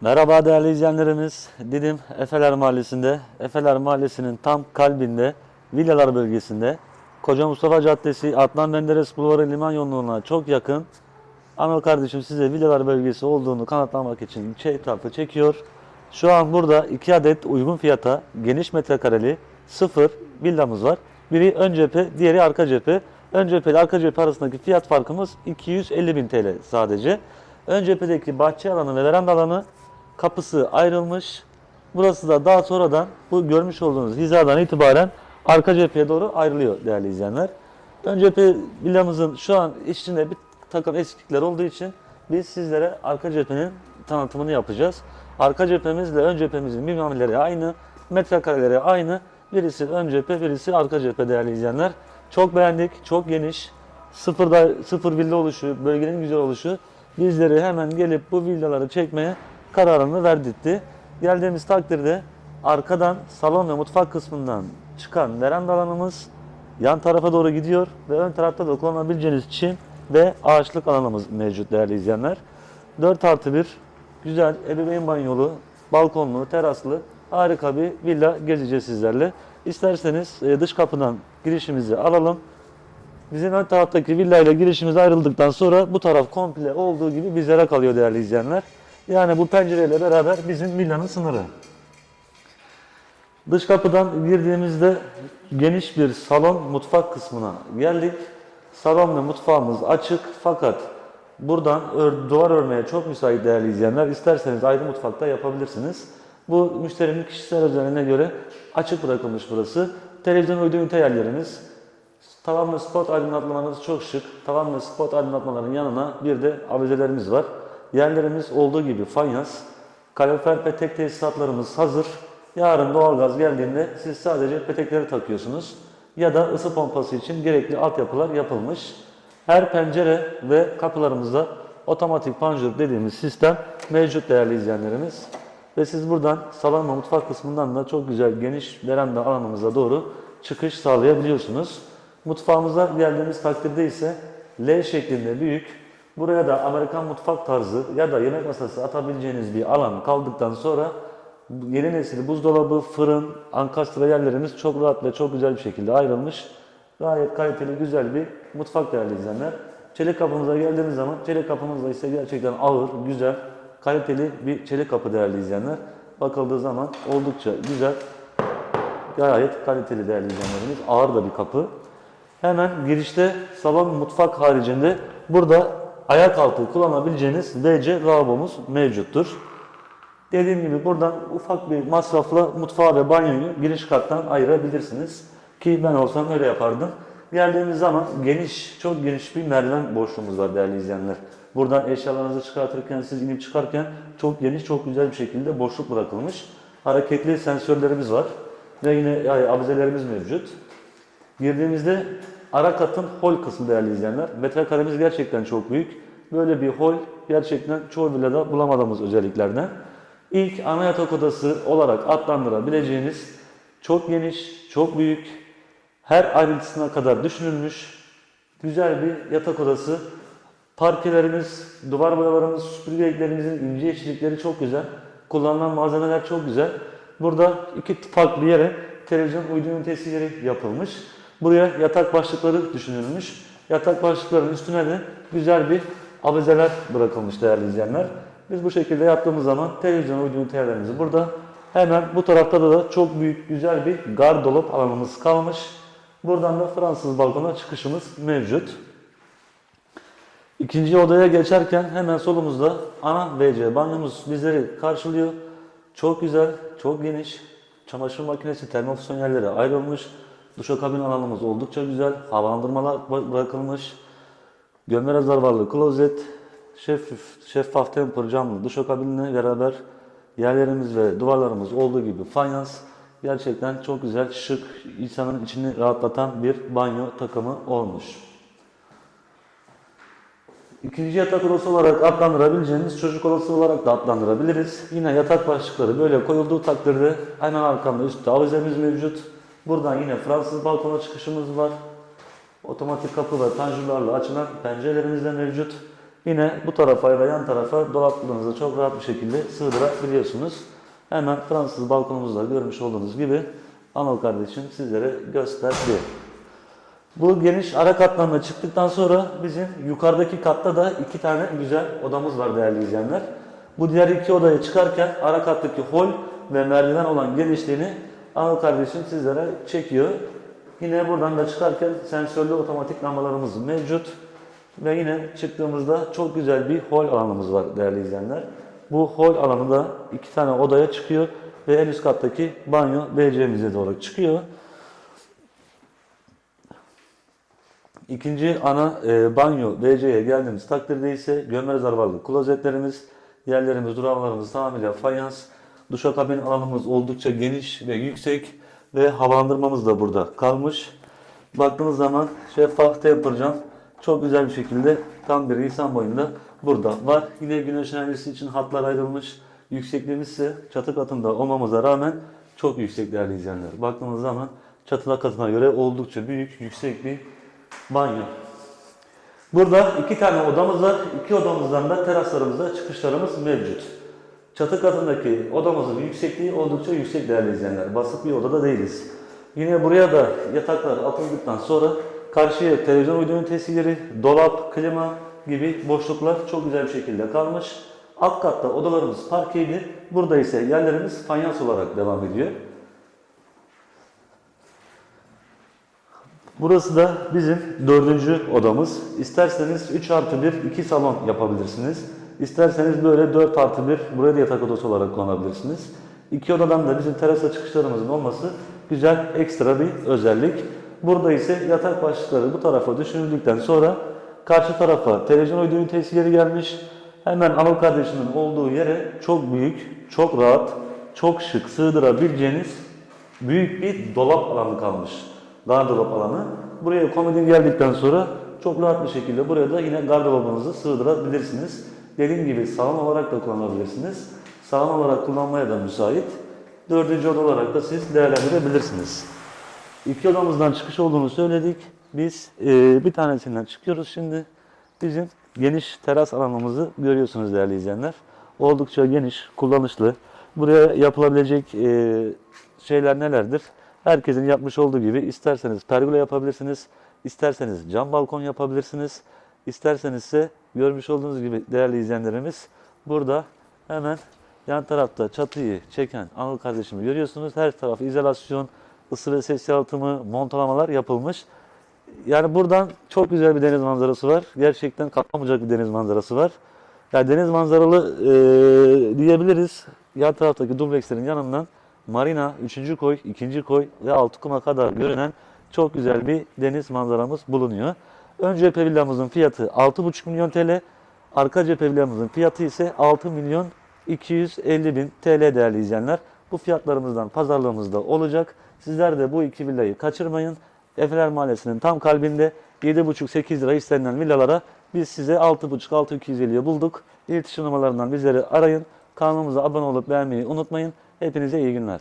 Merhaba değerli izleyenlerimiz. Didim Efeler Mahallesi'nde, Efeler Mahallesi'nin tam kalbinde, villalar bölgesinde, Koca Mustafa Caddesi, Adnan Menderes Bulvarı liman yoluna çok yakın. Anıl kardeşim size villalar bölgesi olduğunu kanıtlamak için şey etrafı çekiyor. Şu an burada iki adet uygun fiyata geniş metrekareli sıfır villamız var. Biri ön cephe, diğeri arka cephe. Ön cephe ile arka cephe arasındaki fiyat farkımız 250 bin TL sadece. Ön cephedeki bahçe alanı ve veranda alanı kapısı ayrılmış. Burası da daha sonradan bu görmüş olduğunuz hizadan itibaren arka cepheye doğru ayrılıyor değerli izleyenler. Ön cephe villamızın şu an içinde bir takım eksiklikler olduğu için biz sizlere arka cephenin tanıtımını yapacağız. Arka cephemizle ön cephemizin mimarları aynı, metrekareleri aynı. Birisi ön cephe, birisi arka cephe değerli izleyenler. Çok beğendik, çok geniş. Sıfırda, sıfır villa oluşu, bölgenin güzel oluşu bizleri hemen gelip bu villaları çekmeye kararını verdirtti. Geldiğimiz takdirde arkadan salon ve mutfak kısmından çıkan veranda alanımız yan tarafa doğru gidiyor ve ön tarafta da kullanabileceğiniz çim ve ağaçlık alanımız mevcut değerli izleyenler. 4 artı 1 güzel ebeveyn banyolu, balkonlu, teraslı harika bir villa gezeceğiz sizlerle. İsterseniz e, dış kapıdan girişimizi alalım. Bizim ön taraftaki villa ile girişimiz ayrıldıktan sonra bu taraf komple olduğu gibi bizlere kalıyor değerli izleyenler. Yani bu pencereyle beraber bizim villanın sınırı. Dış kapıdan girdiğimizde geniş bir salon mutfak kısmına geldik. Salon ve mutfağımız açık fakat buradan duvar örmeye çok müsait değerli izleyenler. İsterseniz ayrı mutfakta yapabilirsiniz. Bu müşterinin kişisel özelliğine göre açık bırakılmış burası. Televizyon uydu ünite yerlerimiz, Tavan ve spot aydınlatmalarımız çok şık. Tavan ve spot aydınlatmaların yanına bir de avizelerimiz var. Yerlerimiz olduğu gibi fayans. Kalorifer petek tesisatlarımız hazır. Yarın doğalgaz geldiğinde siz sadece petekleri takıyorsunuz. Ya da ısı pompası için gerekli altyapılar yapılmış. Her pencere ve kapılarımızda otomatik panjur dediğimiz sistem mevcut değerli izleyenlerimiz. Ve siz buradan salon ve mutfak kısmından da çok güzel geniş veranda alanımıza doğru çıkış sağlayabiliyorsunuz. Mutfağımıza geldiğimiz takdirde ise L şeklinde büyük, buraya da Amerikan mutfak tarzı ya da yemek masası atabileceğiniz bir alan kaldıktan sonra yeni nesil buzdolabı, fırın, ankastre yerlerimiz çok rahat ve çok güzel bir şekilde ayrılmış. Gayet kaliteli, güzel bir mutfak değerli izleyenler. Çelik kapımıza geldiğimiz zaman çelik kapımız da ise gerçekten ağır, güzel, kaliteli bir çelik kapı değerli izleyenler. Bakıldığı zaman oldukça güzel, gayet kaliteli değerli izleyenlerimiz. Ağır da bir kapı. Hemen girişte salon mutfak haricinde burada ayak altı kullanabileceğiniz WC lavabomuz mevcuttur. Dediğim gibi buradan ufak bir masrafla mutfağı ve banyoyu giriş kattan ayırabilirsiniz. Ki ben olsam öyle yapardım. Geldiğimiz zaman geniş, çok geniş bir merdiven boşluğumuz var değerli izleyenler. Buradan eşyalarınızı çıkartırken, siz inip çıkarken çok geniş, çok güzel bir şekilde boşluk bırakılmış. Hareketli sensörlerimiz var. Ve yine yani avizelerimiz mevcut. Girdiğimizde ara katın hol kısmı değerli izleyenler. Metrekaremiz gerçekten çok büyük. Böyle bir hol gerçekten çoğu villada bulamadığımız özelliklerden. İlk ana yatak odası olarak adlandırabileceğiniz çok geniş, çok büyük, her ayrıntısına kadar düşünülmüş güzel bir yatak odası. Parkelerimiz, duvar boyalarımız, süpürge eklerimizin ince işçilikleri çok güzel. Kullanılan malzemeler çok güzel. Burada iki farklı yere televizyon uydu ünitesi yapılmış. Buraya yatak başlıkları düşünülmüş. Yatak başlıklarının üstüne de güzel bir avizeler bırakılmış değerli izleyenler. Biz bu şekilde yaptığımız zaman televizyon uydu ünitelerimiz burada. Hemen bu tarafta da, da çok büyük güzel bir gardırop alanımız kalmış. Buradan da Fransız balkona çıkışımız mevcut. İkinci odaya geçerken hemen solumuzda ana WC banyomuz bizleri karşılıyor. Çok güzel, çok geniş. Çamaşır makinesi, termofüzyon yerleri ayrılmış. Duşakabin alanımız oldukça güzel. Havalandırmalar bı- bırakılmış. Gömme rezervuarlı klozet, şeffaf, şeffaf temper camlı duşakabinle beraber yerlerimiz ve duvarlarımız olduğu gibi fayans. Gerçekten çok güzel, şık, insanın içini rahatlatan bir banyo takımı olmuş. İkinci yatak odası olarak adlandırabileceğimiz çocuk odası olarak da adlandırabiliriz. Yine yatak başlıkları böyle koyulduğu takdirde hemen arkamda üstte avizemiz mevcut. Buradan yine Fransız balkona çıkışımız var. Otomatik kapı ve panjurlarla açılan pencerelerimiz de mevcut. Yine bu tarafa ya da yan tarafa dolaplarınızı çok rahat bir şekilde sığdırabiliyorsunuz. Hemen Fransız balkonumuzda görmüş olduğunuz gibi Anıl kardeşim sizlere gösterdi. Bu geniş ara katlarına çıktıktan sonra bizim yukarıdaki katta da iki tane güzel odamız var değerli izleyenler. Bu diğer iki odaya çıkarken ara kattaki hol ve merdiven olan genişliğini Anıl kardeşim sizlere çekiyor. Yine buradan da çıkarken sensörlü otomatik lambalarımız mevcut. Ve yine çıktığımızda çok güzel bir hol alanımız var değerli izleyenler. Bu hol alanı da iki tane odaya çıkıyor ve en üst kattaki banyo BC'mize doğru çıkıyor. İkinci ana e, banyo WC'ye geldiğimiz takdirde ise gömme rezervuarlı klozetlerimiz, yerlerimiz, durağlarımız tamamıyla fayans, duşakabin alanımız oldukça geniş ve yüksek ve havalandırmamız da burada kalmış. Baktığınız zaman şeffaf temper çok güzel bir şekilde tam bir insan boyunda burada var. Yine güneş enerjisi için hatlar ayrılmış. Yüksekliğimiz ise çatı katında olmamıza rağmen çok yüksek değerli izleyenler. Baktığınız zaman çatı katına göre oldukça büyük, yüksek bir banyo. Burada iki tane odamız var. İki odamızdan da teraslarımızda çıkışlarımız mevcut. Çatı katındaki odamızın yüksekliği oldukça yüksek değerli izleyenler. Basit bir odada değiliz. Yine buraya da yataklar atıldıktan sonra karşıya televizyon uydu ünitesileri, dolap, klima gibi boşluklar çok güzel bir şekilde kalmış. Alt katta odalarımız parkeydi. Burada ise yerlerimiz fayans olarak devam ediyor. Burası da bizim dördüncü odamız. İsterseniz 3 artı 1, 2 salon yapabilirsiniz. İsterseniz böyle 4 artı 1, buraya da yatak odası olarak kullanabilirsiniz. İki odadan da bizim terasa çıkışlarımızın olması güzel ekstra bir özellik. Burada ise yatak başlıkları bu tarafa düşünüldükten sonra karşı tarafa televizyon uydu ünitesi gelmiş. Hemen Anıl kardeşinin olduğu yere çok büyük, çok rahat, çok şık sığdırabileceğiniz büyük bir dolap alanı kalmış. Gardırop alanı. Buraya komodin geldikten sonra çok rahat bir şekilde buraya da yine gardırobunuzu sığdırabilirsiniz. Dediğim gibi salon olarak da kullanabilirsiniz. Salon olarak kullanmaya da müsait. Dördüncü oda olarak da siz değerlendirebilirsiniz. İki odamızdan çıkış olduğunu söyledik. Biz e, bir tanesinden çıkıyoruz şimdi. Bizim geniş teras alanımızı görüyorsunuz değerli izleyenler. Oldukça geniş, kullanışlı. Buraya yapılabilecek e, şeyler nelerdir? Herkesin yapmış olduğu gibi isterseniz pergola yapabilirsiniz, isterseniz cam balkon yapabilirsiniz, isterseniz ise görmüş olduğunuz gibi değerli izleyenlerimiz burada hemen yan tarafta çatıyı çeken Anıl kardeşimi görüyorsunuz. Her taraf izolasyon, ısı ve ses yalıtımı, montalamalar yapılmış. Yani buradan çok güzel bir deniz manzarası var. Gerçekten kapamayacak bir deniz manzarası var. Yani deniz manzaralı e, diyebiliriz. Yan taraftaki dublekslerin yanından marina, 3. koy, 2. koy ve altı kuma kadar görünen çok güzel bir deniz manzaramız bulunuyor. Ön cephe villamızın fiyatı 6,5 milyon TL. Arka cephe villamızın fiyatı ise 6 milyon 250 bin TL değerli izleyenler. Bu fiyatlarımızdan pazarlığımızda olacak. Sizler de bu iki villayı kaçırmayın. Efeler Mahallesi'nin tam kalbinde 7,5-8 lira istenilen villalara biz size 6,5-6,250'ye bulduk. İletişim numaralarından bizleri arayın. Kanalımıza abone olup beğenmeyi unutmayın. Hepinize iyi günler.